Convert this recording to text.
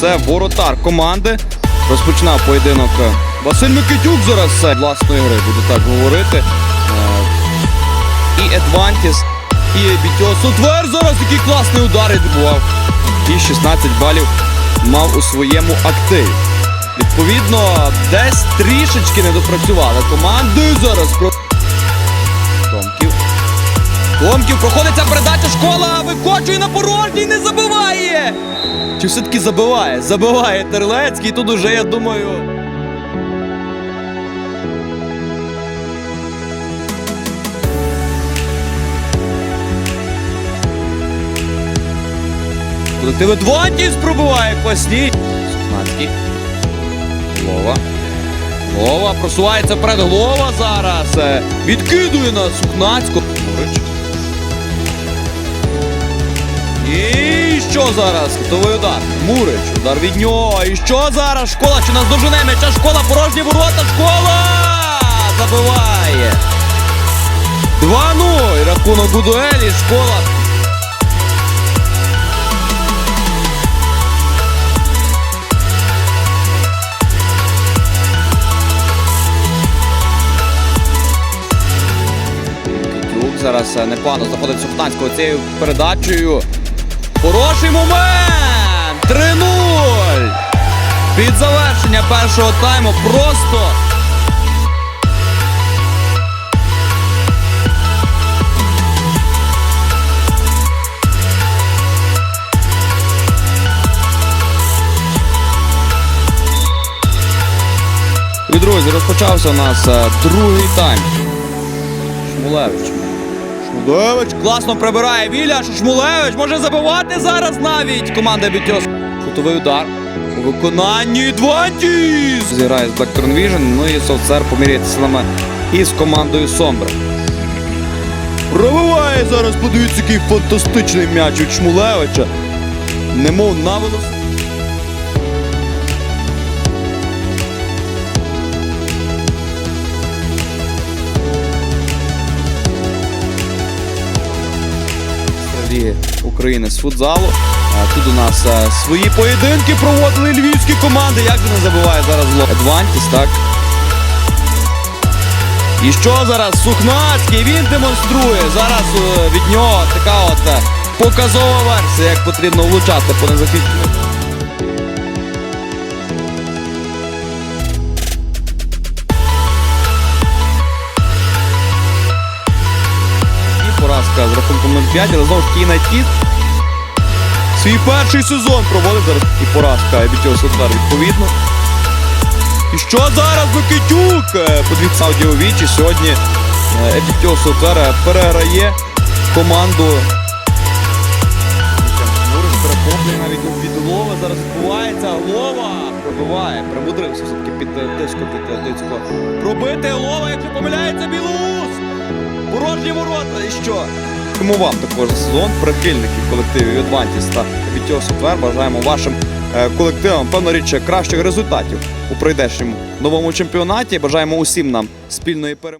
Це воротар команди. Розпочинав поєдинок Василь Микитюк зараз з власної гри, буду так говорити. Е, І Едвантіс, і Бітьо Сутвер зараз який класний удар відбував. І 16 балів мав у своєму активі. Відповідно, десь трішечки не допрацювали команди зараз. Томків. Томків проходиться передача школа, викочує на порожній, не забиває. Чи все-таки забиває? Забиває Терлецький. Тут уже, я думаю. Колектив Едвантіс пробиває класні. Сухнацький. Лова. Лова просувається вперед. Лова зараз. Е, Відкидує на Сухнацьку. І що зараз? Готовий удар. Мурич. Удар від нього. І що зараз? Школа чи нас дожене м'яча? Школа, порожні ворота. Школа! Забиває. 2-0. Рахунок у дуелі. Школа. Зараз е, непогано знаходить Сухнанського цією передачею. Хороший момент! 3-0! Під завершення першого тайму просто. І, друзі, розпочався у нас е, другий тайм. Шмулевич. Шмулевич класно прибирає Віля. Шмулевич може забивати зараз навіть. Команда Бітьос. Кутовий удар. У виконанні Двантіс. Зіграє з Blackturn Vision. Ну і Софтсер поміряється силами із командою Сомбра. Пробиває зараз, подивіться, який фантастичний м'яч від Шмулевича. Немов на велосипеді. Ліги України з футзалу. Тут у нас свої поєдинки проводили львівські команди. Як же не забуває зараз Едвантіс, так? І що зараз? Сухнацький, він демонструє. Зараз е, від нього така от е, показова версія, як потрібно влучати по незахищеним. Поразка з рахунком 0-5, але знову ж таки свій перший сезон проводить зараз і поразка Ебітіос удар відповідно. І що зараз Микитюк? Е, Подивіться аудіовічі сьогодні Ебітіос удар переграє команду. Муриш перехоплює навіть від Лови зараз відбувається. Лова пробиває, примудрився все-таки під е, тиском під е, тиском. Пробити Лова, якщо помиляється Білоус. Порожні ворота і що? Тому вам також за сезон, прихильників колективів Адвантіс та Вітіо Сотвер. Бажаємо вашим е, колективам, певно річ, кращих результатів у прийдешньому новому чемпіонаті. Бажаємо усім нам спільної перемоги.